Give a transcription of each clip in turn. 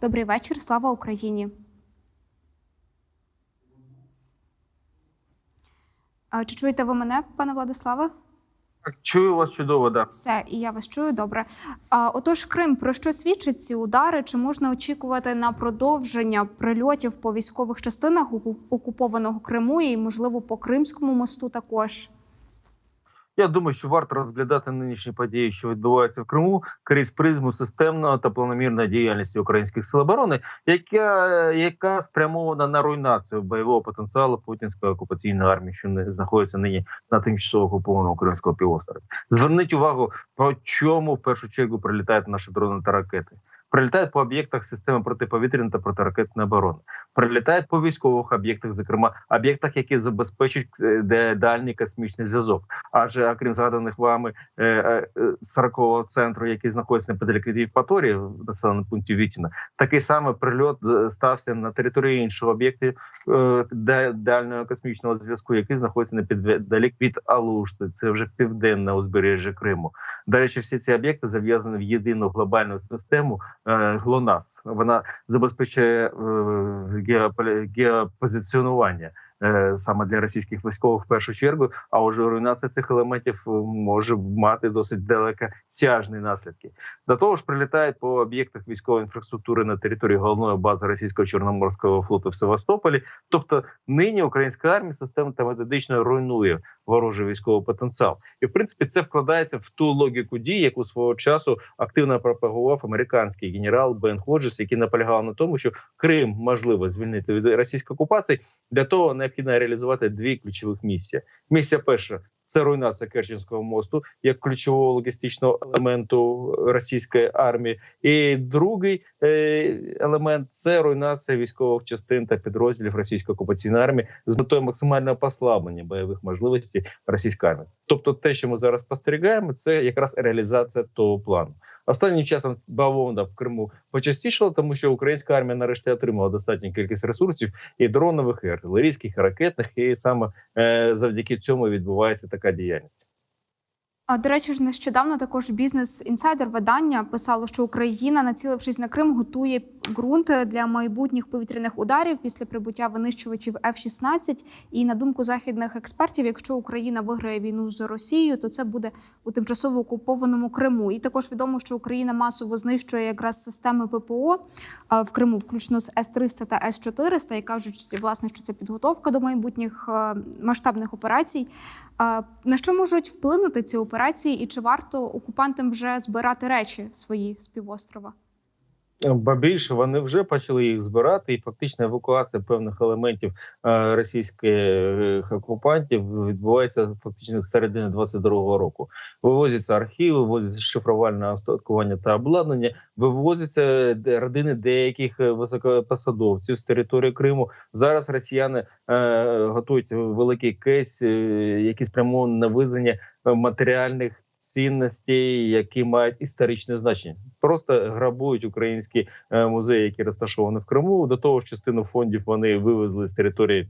Добрий вечір. Слава Україні. А, Чи чуєте ви мене, пане Владиславе? Так, чую вас чудово, да. Все, і я вас чую добре. А, отож, Крим, про що свідчать ці удари? Чи можна очікувати на продовження прильотів по військових частинах окупованого Криму і, можливо, по Кримському мосту також? Я думаю, що варто розглядати нинішні події, що відбуваються в Криму, крізь призму системної та планомірної діяльності українських сил оборони, яка, яка спрямована на руйнацію бойового потенціалу путінської окупаційної армії, що не знаходиться нині на тимчасово окупованому Кримського півострові. Зверніть увагу, по чому в першу чергу прилітають наші дрони та ракети. Прилітають по об'єктах системи протиповітряної та протиракетної оборони, прилітають по військових об'єктах, зокрема об'єктах, які забезпечують е, дальній космічний зв'язок. Адже окрім згаданих вами е, е, е, 40-го центру, який знаходиться неподалік від Євпаторії, в населеному пункті Вітіна, такий самий прильот стався на території іншого об'єкту дальнього космічного зв'язку, який знаходиться неподалік від Алушти. Це вже південне узбережжя Криму. До речі, всі ці об'єкти зав'язані в єдину глобальну систему ГЛОНАСС. Вона забезпечує е, геопозиціонування. е, Саме для російських військових в першу чергу, а вже руйнація цих елементів е, може мати досить далекосяжні наслідки. До того ж, прилітають по об'єктах військової інфраструктури на території головної бази російського чорноморського флоту в Севастополі. Тобто, нині українська армія системно та методично руйнує ворожий військовий потенціал, і в принципі це вкладається в ту логіку дій, яку свого часу активно пропагував американський генерал Бен Ходжес, який наполягав на тому, що Крим можливо звільнити від російської окупації. Для того необхідно реалізувати дві ключових місії. Місія перша. Це руйнація Керченського мосту як ключового логістичного елементу російської армії, і другий е, елемент це руйнація військових частин та підрозділів російської окупаційної армії з метою максимального послаблення бойових можливостей російської армії. Тобто, те, що ми зараз спостерігаємо, це якраз реалізація того плану. Останнім часом бавовна в Криму почастішала, тому що українська армія нарешті отримала достатню кількість ресурсів і дронових, і артилерійських, і ракетних, і саме е, завдяки цьому відбувається така діяльність. А до речі, ж нещодавно також бізнес інсайдер видання писало, що Україна, націлившись на Крим, готує ґрунт для майбутніх повітряних ударів після прибуття винищувачів F-16. І на думку західних експертів, якщо Україна виграє війну з Росією, то це буде у тимчасово окупованому Криму. І також відомо, що Україна масово знищує якраз системи ППО в Криму, включно з С-300 та С-400, і кажуть, власне, що це підготовка до майбутніх е, масштабних операцій. На що можуть вплинути ці операції, і чи варто окупантам вже збирати речі свої з півострова? Ба більше вони вже почали їх збирати, і фактично евакуація певних елементів е, російських окупантів відбувається фактично з середини 22-го року. Вивозяться архіви, вивозяться шифрувальне остаткування та обладнання, вивозяться родини деяких високопосадовців з території Криму. Зараз росіяни е, готують великий кейс, е, який спрямований на визнання матеріальних цінностей, які мають історичне значення, просто грабують українські е, музеї, які розташовані в Криму. До того ж, частину фондів вони вивезли з території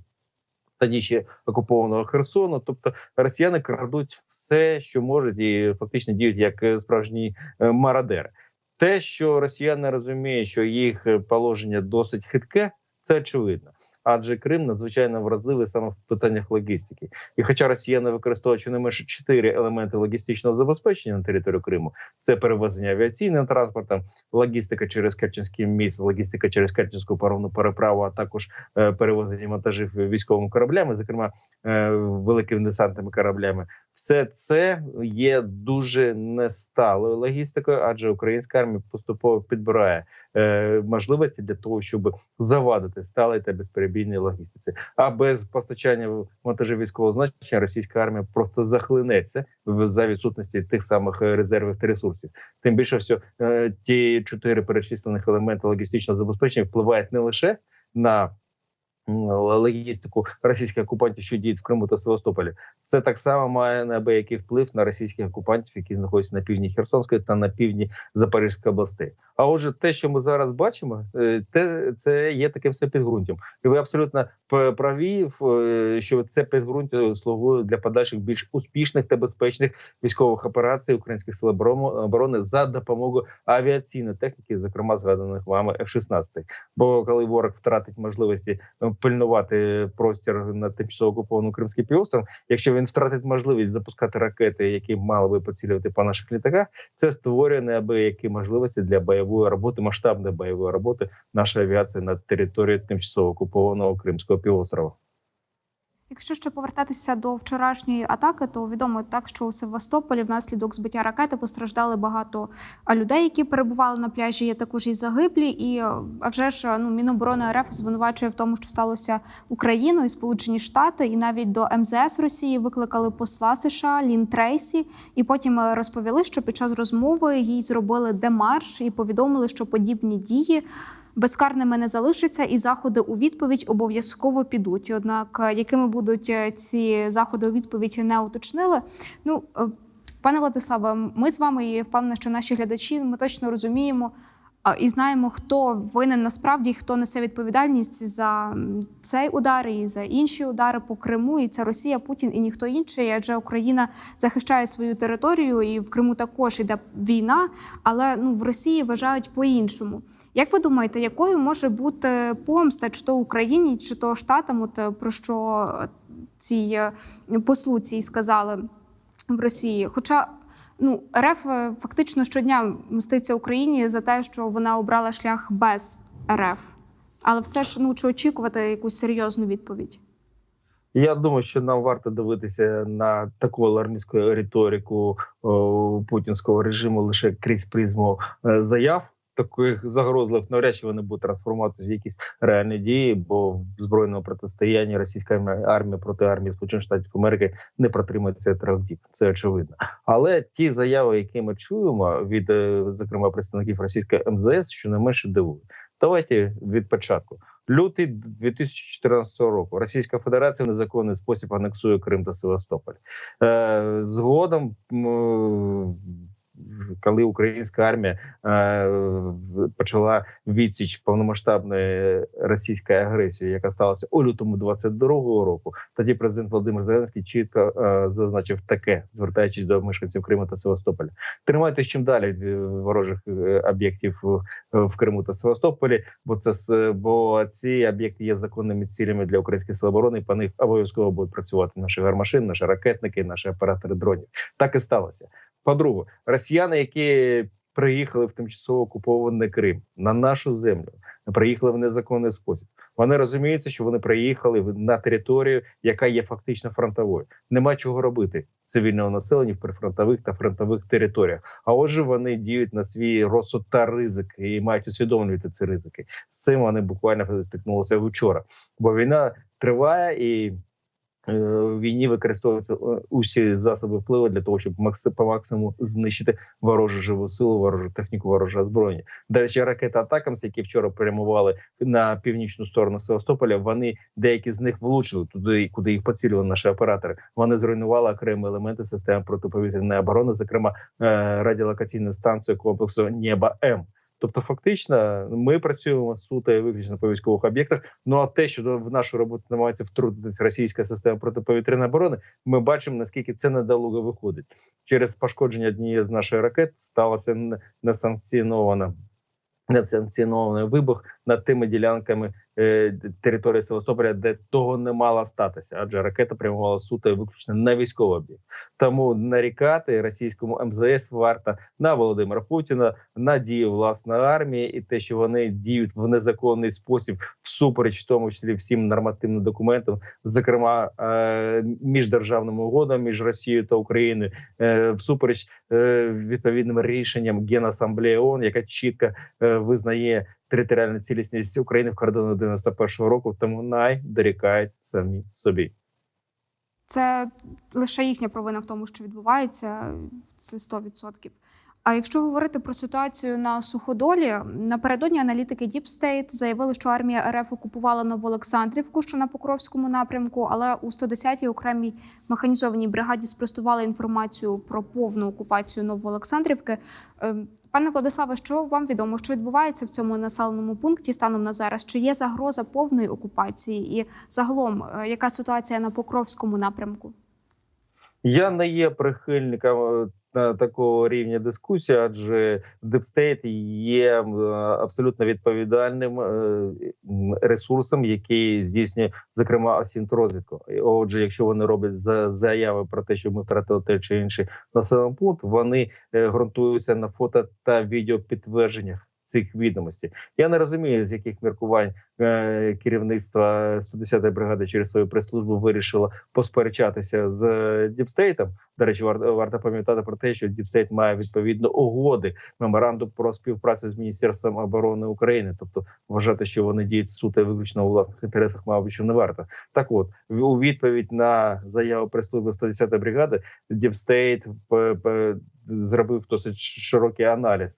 тоді ще окупованого Херсону. Тобто росіяни крадуть все, що можуть, і фактично діють як е, справжні е, мародери. Те, що росіяни розуміють, що їх положення досить хитке, це очевидно. Адже Крим надзвичайно вразливий саме в питаннях логістики. І хоча росіяни використовують щонайменше чотири елементи логістичного забезпечення на територію Криму, це перевезення авіаційним транспортом, логістика через Керченський міст, логістика через Керченську паромну переправу, а також е, перевезення вантажів військовими кораблями, зокрема е, великими десантними кораблями. Все це є дуже несталою логістикою, адже українська армія поступово підбирає е, можливості для того, щоб завадити сталій та безперебійній логістиці. А без постачання вантажів військового значення російська армія просто захлинеться за відсутності тих самих е, резервів та ресурсів. Тим більше, що е, ті чотири перечислених елементи логістичного забезпечення впливають не лише на логістику російських окупантів, що діють в Криму та Севастополі. Це так само має неабиякий вплив на російських окупантів, які знаходяться на півдні Херсонської та на півдні Запорізької областей. А отже, те, що ми зараз бачимо, е, те це є таким все підґрунтям. І ви абсолютно праві, е, що це підґрунтя слугує для подальших більш успішних та безпечних військових операцій українських сил оборони за допомогою авіаційної техніки, зокрема згаданих вами F-16. Бо коли ворог втратить можливості пильнувати простір на тимчасово окупованому Кримський півостров, якщо він втратить можливість запускати ракети, які мали би поцілювати по наших літаках, це створює неабиякі можливості для бойової роботи, масштабної бойової роботи нашої авіації на території тимчасово окупованого Кримського півострова. Якщо ще повертатися до вчорашньої атаки, то відомо так, що у Севастополі внаслідок збиття ракети постраждали багато людей, які перебували на пляжі. Є також і загиблі. І е, а вже ж ну Міноборони РФ звинувачує в тому, що сталося Україною, Сполучені Штати, і навіть до МЗС Росії викликали посла США Лін Трейсі, і потім е, розповіли, що під час розмови їй зробили демарш і повідомили, що подібні дії безкарними не залишаться, і заходи у відповідь обов'язково підуть. Однак, е, якими будуть е, ці заходи у відповідь, не уточнили. Ну, е, пане Владиславе, ми з вами і впевнена, що наші глядачі ми точно розуміємо. І знаємо, хто винен насправді, хто несе відповідальність за цей удар і за інші удари по Криму. І це Росія, Путін і ніхто інший. Адже Україна захищає свою територію, і в Криму також іде війна. Але ну в Росії вважають по-іншому. Як ви думаєте, якою може бути помста, чи то Україні, чи то Штатам, от е, про що е, е, послу цій сказали в Росії? Хоча ну РФ е, фактично щодня мститься Україні за те, що вона обрала шлях без РФ. Але все ж ну чи очікувати якусь серйозну відповідь? Я думаю, що нам варто дивитися на таку алармістську риторику о, путінського режиму лише крізь призму е, заяв. Таких загрозливих навряд чи вони будуть трансформуватися в якісь реальні дії, бо в збройному протистоянні російська армія- проти армії Сполучених Штатів Америки не протримається трьох діб. Це очевидно. Але ті заяви, які ми чуємо від е, зокрема представників російської МЗС, що не менше дивують. Давайте від початку. Лютий 2014 року Російська Федерація в незаконний спосіб анексує Крим та Севастополь. Е, згодом, коли українська армія е, почала відсіч повномасштабної російської агресії, яка сталася у лютому 22-го року, тоді президент Володимир Зеленський чітко е, зазначив таке, звертаючись до мешканців Криму та Севастополя. Тримайтесь чим далі від ворожих е, об'єктів в, Криму та Севастополі, бо це бо ці об'єкти є законними цілями для українських сил оборони. І по них обов'язково будуть працювати наші гармашини, наші ракетники, наші оператори дронів. Так і сталося. По-друге, росіяни, які приїхали в тимчасово окупований Крим на нашу землю, приїхали в незаконний спосіб. Вони розуміються, що вони приїхали на територію, яка є фактично фронтовою. Нема чого робити цивільного населення в прифронтових та фронтових територіях. А отже, вони діють на свій розсуд та ризик і мають усвідомлювати ці ризики. З цим вони буквально стикнулися вчора, бо війна триває і. Е, війні використовуються е, усі засоби впливу для того, щоб по максимуму знищити ворожу живу силу, ворожу техніку, вороже озброєння. До речі, ракети Атакамс, які вчора прямували на північну сторону Севастополя, вони деякі з них влучили туди, куди їх поцілювали наші оператори. Вони зруйнували окремі елементи системи протиповітряної оборони, зокрема е, радіолокаційну станцію комплексу Нєба М. Тобто, фактично, ми працюємо суто і виключно по військових об'єктах. Ну а те, що в нашу роботу намагається втрутитись російська система протиповітряної оборони, ми бачимо наскільки це недолуго виходить. Через пошкодження однієї з наших ракет сталося н- несанкціонована несанкціонований вибух над тими ділянками е, території Севастополя, де того не мало статися, адже ракета прямувала суто виключно на військовий об'єкт. Тому нарікати російському МЗС варто на Володимира Путіна, на дії власної армії, і те, що вони діють в незаконний спосіб, всупереч в тому числі всім нормативним документам, зокрема е, міждержавним угодам між Росією та Україною, е, всупереч е, відповідним рішенням Генасамблеї ООН, яка чітко е, визнає територіальну цілісність України в кордону 91-го року, тому най дорікають самі собі. Це лише їхня провина в тому, що відбувається. Це 100%. А якщо говорити про ситуацію на суходолі, напередодні аналітики Deep State заявили, що армія РФ окупувала Новоолександрівку, що на Покровському напрямку, але у 110-й окремій механізованій бригаді спростували інформацію про повну окупацію Новоолександрівки. Ем, Пане Владиславе, що вам відомо, що відбувається в цьому населеному пункті станом на зараз? Чи є загроза повної окупації? І загалом, е, яка ситуація на Покровському напрямку? Я не є прихильником е, такого рівня дискусії, адже Депстейт є е, абсолютно відповідальним е, ресурсом, який здійснює зокрема асінтрозвідку. І Отже, якщо вони роблять за- заяви про те, що ми втратили те чи інший населений пункт, вони е, ґрунтуються на фото та відеопідтвердженнях цих відомостей. Я не розумію, з яких міркувань е, керівництва 110-ї бригади через свою прес-службу вирішило посперечатися з е, Діпстейтом. До речі, варто, пам'ятати про те, що Діпстейт має відповідно угоди меморандум про співпрацю з міністерством оборони України. Тобто вважати, що вони діють суто виключно у власних інтересах, мабуть, що не варто. Так, от у відповідь на заяву прес-служби 110-ї бригади, Діпстейт п- зробив досить широкий аналіз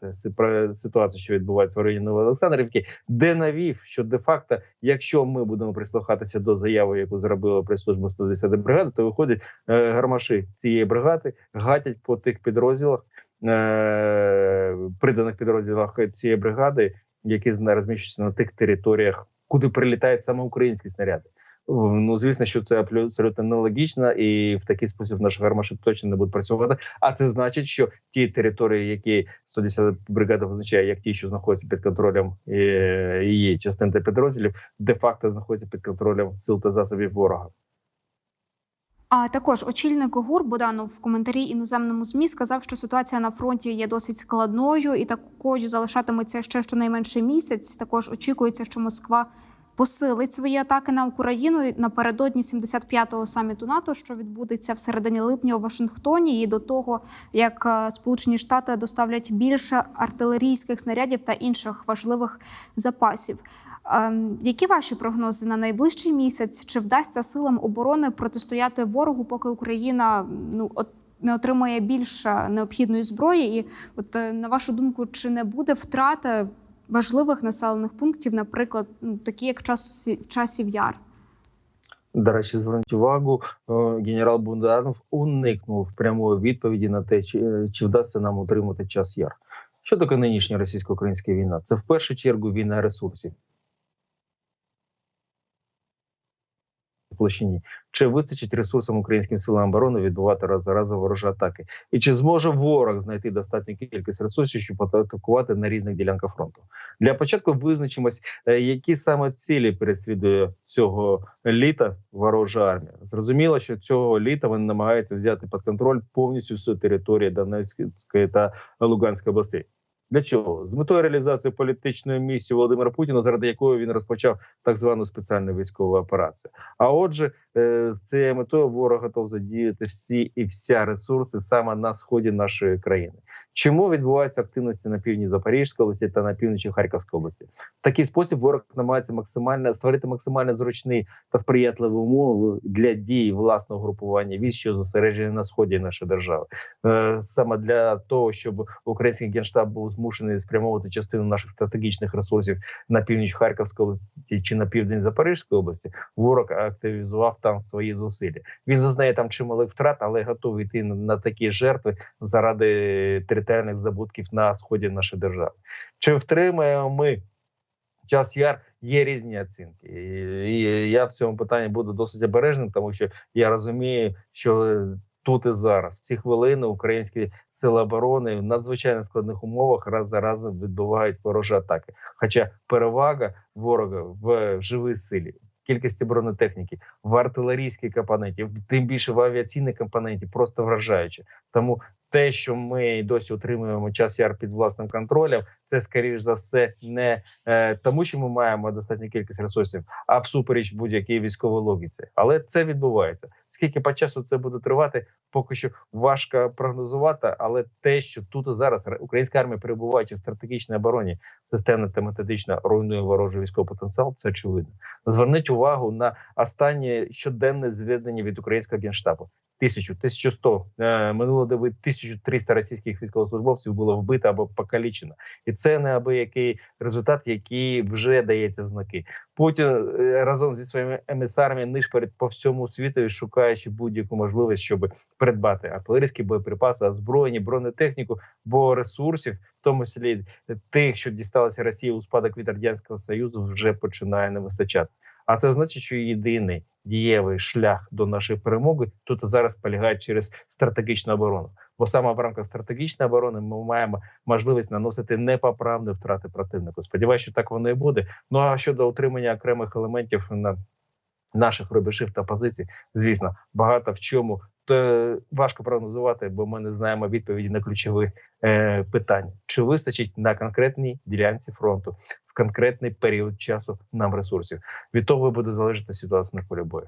ситуацію, що відбувається в районі Новоолександрівки, де навів, що де-факто, якщо ми будемо прислухатися до заяви, яку зробила прес-служба 110 бригади, то виходять е, гармаші цієї бригади гатять по тих підрозділах, е, приданих підрозділах цієї бригади, які розміщуються на тих територіях, куди прилітають саме українські снаряди. Ну звісно, що це абсолютно нелогічно, і в такий спосіб наші гармаші точно не будуть працювати. А це значить, що ті території, які 110 бригада визначає, як ті, що знаходяться під контролем е, її частин та підрозділів, де-факто знаходяться під контролем сил та засобів ворога. А також очільник ГУР Боданов в коментарі іноземному змі сказав, що ситуація на фронті є досить складною і такою залишатиметься ще щонайменше місяць. Також очікується, що Москва посилить свої атаки на Україну напередодні 75-го саміту НАТО, що відбудеться в середині липня у Вашингтоні, і до того як е, Сполучені Штати доставлять більше артилерійських снарядів та інших важливих запасів. Ем, Які ваші прогнози на найближчий місяць? Чи вдасться силам оборони протистояти ворогу, поки Україна ну от не отримає більше необхідної зброї? І от е, на вашу думку, чи не буде втрати важливих населених пунктів, наприклад, ну такі як час часів яр? До речі, зверніть увагу, е, генерал Бондаров уникнув прямої відповіді на те, чи, чи вдасться нам утримати час яр. Що таке нинішня російсько-українська війна? Це в першу чергу війна ресурсів. Площині. Чи вистачить ресурсам українським силам оборони відбувати раз за разом ворожі атаки? І чи зможе ворог знайти достатню кількість ресурсів, щоб атакувати на різних ділянках фронту? Для початку визначимось, е, які саме цілі переслідує цього літа ворожа армія. Зрозуміло, що цього літа вони намагаються взяти під контроль повністю всю територію Донецької та Луганської областей. Для чого? З метою реалізації політичної місії Володимира Путіна, заради якої він розпочав так звану спеціальну військову операцію. А отже, е, з цією метою ворог готов задіяти всі і вся ресурси саме на сході нашої країни. Чому відбуваються активності на півдні Запорізької області та на півночі Харківської області? В такий спосіб ворог намагається максимально створити максимально зручний та сприятливі умови для дії власного групування військ, що зосереджені на сході нашої держави, е, саме для того, щоб український генштаб був змушений спрямовувати частину наших стратегічних ресурсів на північ Харківської області чи на південь Запорізької області. Ворог активізував там свої зусилля. Він зазнає там чималих втрат, але готовий йти на, такі жертви заради територіальних забутків на сході нашої держави. Чи втримаємо ми час яр? Є різні оцінки, і, я в цьому питанні буду досить обережним, тому що я розумію, що тут і зараз в ці хвилини українські сили оборони в надзвичайно складних умовах раз за разом відбувають ворожі атаки. Хоча перевага ворога в живій силі, кількості бронетехніки, в артилерійській компоненті, тим більше в авіаційній компоненті, просто вражаюче. Тому те, що ми досі утримуємо час яр під власним контролем, це скоріш за все не е, тому, що ми маємо достатню кількість ресурсів, а всупереч будь-якій військовій логіці. Але це відбувається. Скільки по часу це буде тривати, поки що важко прогнозувати. Але те, що тут і зараз українська армія перебуваючи в стратегічній обороні, системно та методично руйнує ворожий військовий потенціал, це очевидно. Зверніть увагу на останнє щоденне зведення від українського генштабу. Тисячу, 1100, е, минуло доби 1300 російських військовослужбовців було вбито або покалічено, і це неабиякий результат, який вже дається знаки. Путін е, разом зі своїми емісарами нишпорить по всьому світу, шукаючи будь-яку можливість, щоб придбати артилерійські боєприпаси, озброєння, бронетехніку, бо ресурсів, в тому числі тих, що дісталися Росії у спадок від радянського союзу, вже починає не вистачати. А це значить, що єдиний дієвий шлях до нашої перемоги тут зараз полягає через стратегічну оборону. Бо саме в рамках стратегічної оборони ми маємо можливість наносити непоправні втрати противнику. Сподіваюся, що так воно і буде. Ну а щодо утримання окремих елементів на наших рубежів та позицій, звісно, багато в чому то важко прогнозувати, бо ми не знаємо відповіді на ключові е, питання: чи вистачить на конкретній ділянці фронту в конкретний період часу нам ресурсів. Від того буде залежати ситуація на полі бою.